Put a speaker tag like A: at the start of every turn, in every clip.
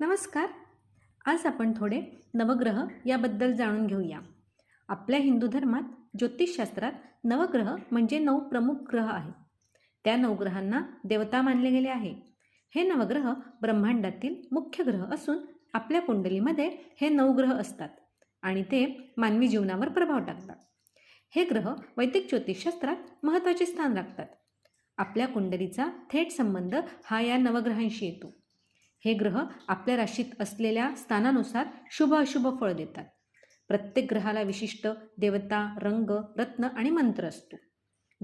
A: नमस्कार. आज आपण थोडे नवग्रह याबद्दल जाणून घेऊया. आपल्या हिंदू धर्मात ज्योतिषशास्त्रात नवग्रह म्हणजे नऊ प्रमुख ग्रह आहेत. त्या नवग्रहांना देवता मानले गेले आहे. हे नवग्रह ब्रह्मांडातील मुख्य ग्रह असून आपल्या कुंडलीमध्ये हे नवग्रह असतात आणि ते मानवी जीवनावर प्रभाव टाकतात. हे ग्रह वैदिक ज्योतिषशास्त्रात महत्त्वाचे स्थान राखतात. आपल्या कुंडलीचा थेट संबंध हा या नवग्रहांशी येतो. हे ग्रह आपल्या राशीत असलेल्या स्थानानुसार शुभ अशुभ फळ देतात. प्रत्येक ग्रहाला विशिष्ट देवता रंग रत्न आणि मंत्र असतो.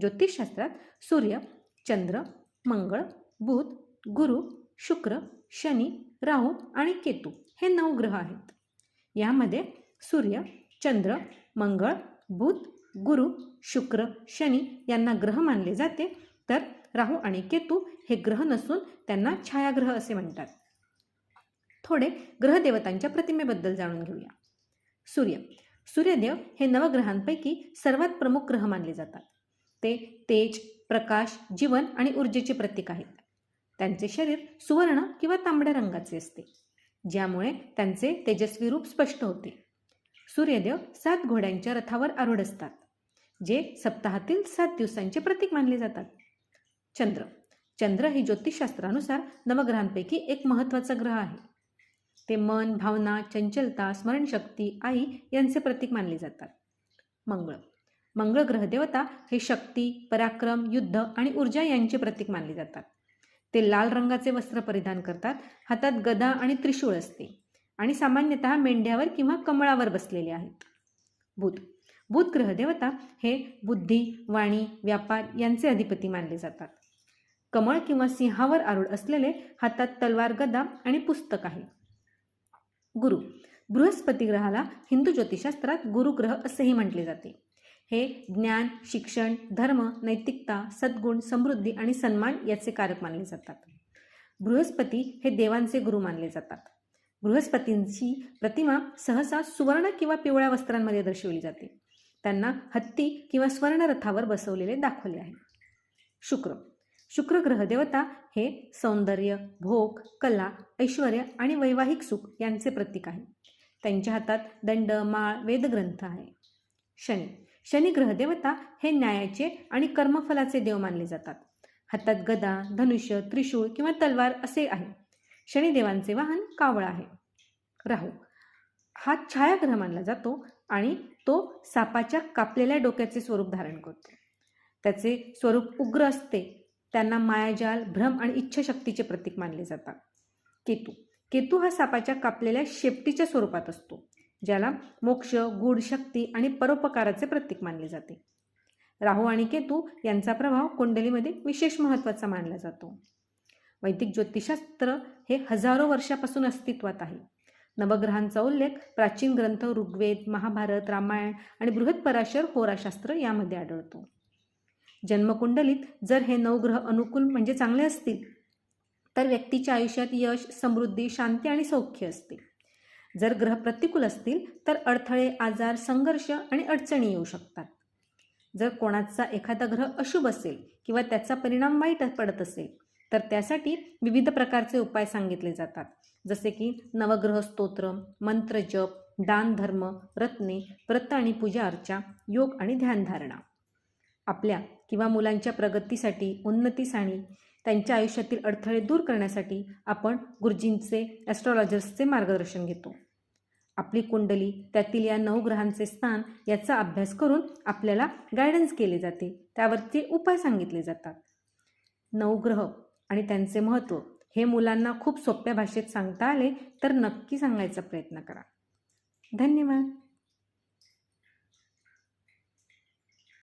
A: ज्योतिषशास्त्रात सूर्य चंद्र मंगळ बुध गुरु शुक्र शनी राहू आणि केतू हे नऊ ग्रह आहेत. यामध्ये सूर्य चंद्र मंगळ बुध गुरु शुक्र शनी यांना ग्रह मानले जाते. तर राहू आणि केतू हे ग्रह नसून त्यांना छायाग्रह असे म्हणतात. थोडे ग्रहदेवतांच्या प्रतिमेबद्दल जाणून घेऊया. सूर्य. सूर्यदेव हे नवग्रहांपैकी सर्वात प्रमुख ग्रह मानले जातात. ते तेज प्रकाश जीवन आणि ऊर्जेचे प्रतीक आहेत. त्यांचे शरीर सुवर्ण किंवा तांबड्या रंगाचे असते ज्यामुळे त्यांचे तेजस्वी रूप स्पष्ट होते. सूर्यदेव सात घोड्यांच्या रथावर आरूढ असतात जे सप्ताहातील सात दिवसांचे प्रतीक मानले जातात. चंद्र. चंद्र हे ज्योतिषशास्त्रानुसार नवग्रहांपैकी एक महत्त्वाचा ग्रह आहे. ते मन भावना चंचलता स्मरणशक्ती आई यांचे प्रतीक मानले जातात. मंगळ. मंगळ ग्रहदेवता हे शक्ती पराक्रम युद्ध आणि ऊर्जा यांचे प्रतीक मानले जातात. ते लाल रंगाचे वस्त्र परिधान करतात. हातात गदा आणि त्रिशूळ असते. आणि सामान्यतः मेंढ्यावर किंवा कमळावर बसलेले आहेत. बुध. बुध ग्रहदेवता हे बुद्धी वाणी व्यापार यांचे अधिपती मानले जातात. कमळ किंवा सिंहावर आरूढ असलेले हातात तलवार गदा आणि पुस्तक आहे. गुरु. बृहस्पती ग्रहाला हिंदू ज्योतिषशास्त्रात गुरुग्रह असेही म्हटले जाते. हे ज्ञान शिक्षण धर्म नैतिकता सद्गुण समृद्धी आणि सन्मान याचे कारक मानले जातात. बृहस्पती हे देवांचे गुरु मानले जातात. बृहस्पतींची प्रतिमा सहसा सुवर्ण किंवा पिवळ्या वस्त्रांमध्ये दर्शवली जाते. त्यांना हत्ती किंवा स्वर्णरथावर बसवलेले दाखवले आहे. शुक्र. शुक्र ग्रह देवता हे सौंदर्य भोग कला ऐश्वर आणि वैवाहिक सुख यांचे प्रतीक आहे. त्यांच्या हातात दंड माळ वेदग्रंथ आहे. शनी. शनी ग्रह देवता हे न्यायाचे आणि कर्मफलाचे देव मानले जातात. हातात गदा धनुष्य त्रिशूळ किंवा तलवार असे आहे. शनिदेवांचे वाहन कावळ आहे. राहू. हा छायाग्रह मानला जातो आणि तो सापाच्या कापलेल्या डोक्याचे स्वरूप धारण करतो. त्याचे स्वरूप उग्र असते. त्यांना मायाजाल भ्रम आणि इच्छाशक्तीचे प्रतीक मानले जातात. केतू. केतू हा सापाच्या कापलेल्या शेपटीच्या स्वरूपात असतो ज्याला मोक्ष गूढ शक्ती आणि परोपकाराचे प्रतीक मानले जाते. राहू आणि केतू यांचा प्रभाव कुंडलीमध्ये विशेष महत्त्वाचा मानला जातो. वैदिक ज्योतिषशास्त्र हे हजारो वर्षापासून अस्तित्वात आहे. नवग्रहांचा उल्लेख प्राचीन ग्रंथ ऋग्वेद महाभारत रामायण आणि बृहत्पराशर होराशास्त्र यामध्ये आढळतो. जन्मकुंडलीत जर हे नवग्रह अनुकूल म्हणजे चांगले असतील तर व्यक्तीच्या आयुष्यात यश समृद्धी शांती आणि सौख्य असते जर ग्रह प्रतिकूल असतील तर अडथळे आजार संघर्ष आणि अडचणी येऊ शकतात. जर कोणाचा एखादा ग्रह अशुभ असेल किंवा त्याचा परिणाम वाईट पडत असेल तर त्यासाठी विविध प्रकारचे उपाय सांगितले जातात. जसे की नवग्रह स्तोत्र मंत्र जप दान धर्म रत्ने व्रत आणि पूजा अर्चा योग आणि ध्यानधारणा आपल्या किंवा मुलांच्या प्रगतीसाठी उन्नतीसाठी त्यांच्या आयुष्यातील अडथळे दूर करण्यासाठी आपण गुरुजींचे ॲस्ट्रॉलॉजर्सचे मार्गदर्शन घेतो. आपली कुंडली त्यातील या नऊ ग्रहांचे स्थान याचा अभ्यास करून आपल्याला गायडन्स केले जाते. त्यावरचे उपाय सांगितले जातात. नवग्रह आणि त्यांचे महत्त्व हे मुलांना खूप सोप्या भाषेत सांगता आले तर नक्की सांगायचा प्रयत्न करा. धन्यवाद.